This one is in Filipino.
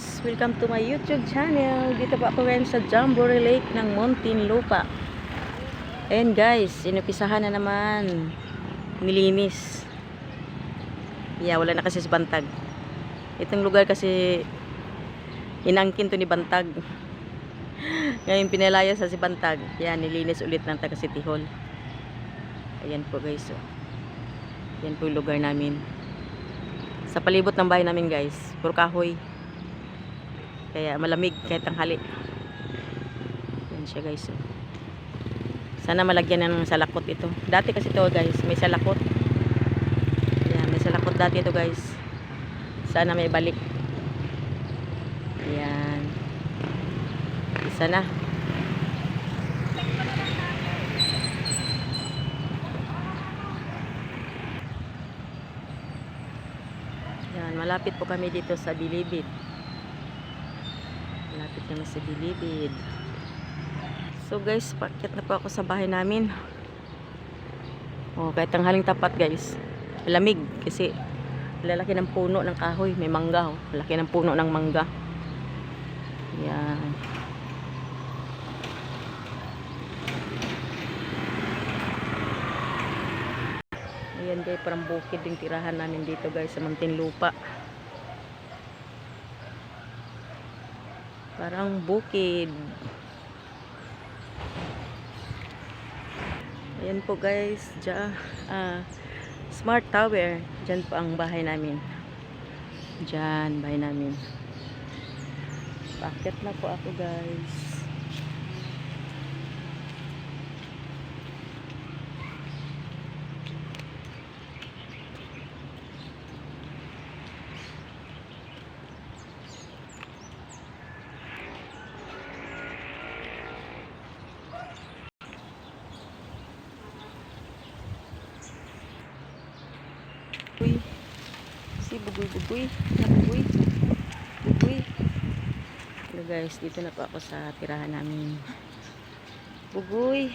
guys! Welcome to my YouTube channel. Dito po ako ngayon sa Jamboree Lake ng Muntinlupa. And guys, inupisahan na naman. Nilinis. Yeah, wala na kasi si Bantag. Itong lugar kasi inangkin to ni Bantag. Ngayon pinalaya sa si Bantag. Yan, nilinis ulit ng taga City Hall. Ayan po guys. Oh. Yan po yung lugar namin. Sa palibot ng bahay namin guys, puro kahoy. Kaya malamig kahit tanghali. Yan siya guys. oh. Sana malagyan ng salakot ito. Dati kasi ito guys, may salakot. Yan, may salakot dati ito guys. Sana may balik. Yan. Isa na. Yan, malapit po kami dito sa Bilibid. Malapit kami sa Bilibid. So guys, pakyat na po ako sa bahay namin. Oh, kahit tanghaling tapat guys. Lamig kasi lalaki ng puno ng kahoy, may mangga oh. Laki ng puno ng mangga. Yan. Ayan guys, parang bukid yung tirahan namin dito guys sa Muntinlupa. Parang bukid. Ayan po guys, dyan, ah, Smart Tower. Dyan po ang bahay namin. Dyan, bahay namin. Bakit na po ako guys. Bugoy. Si bugoy bugoy. Bugoy. Bugoy. Hello guys, dito na po ako sa tirahan namin. Bugoy.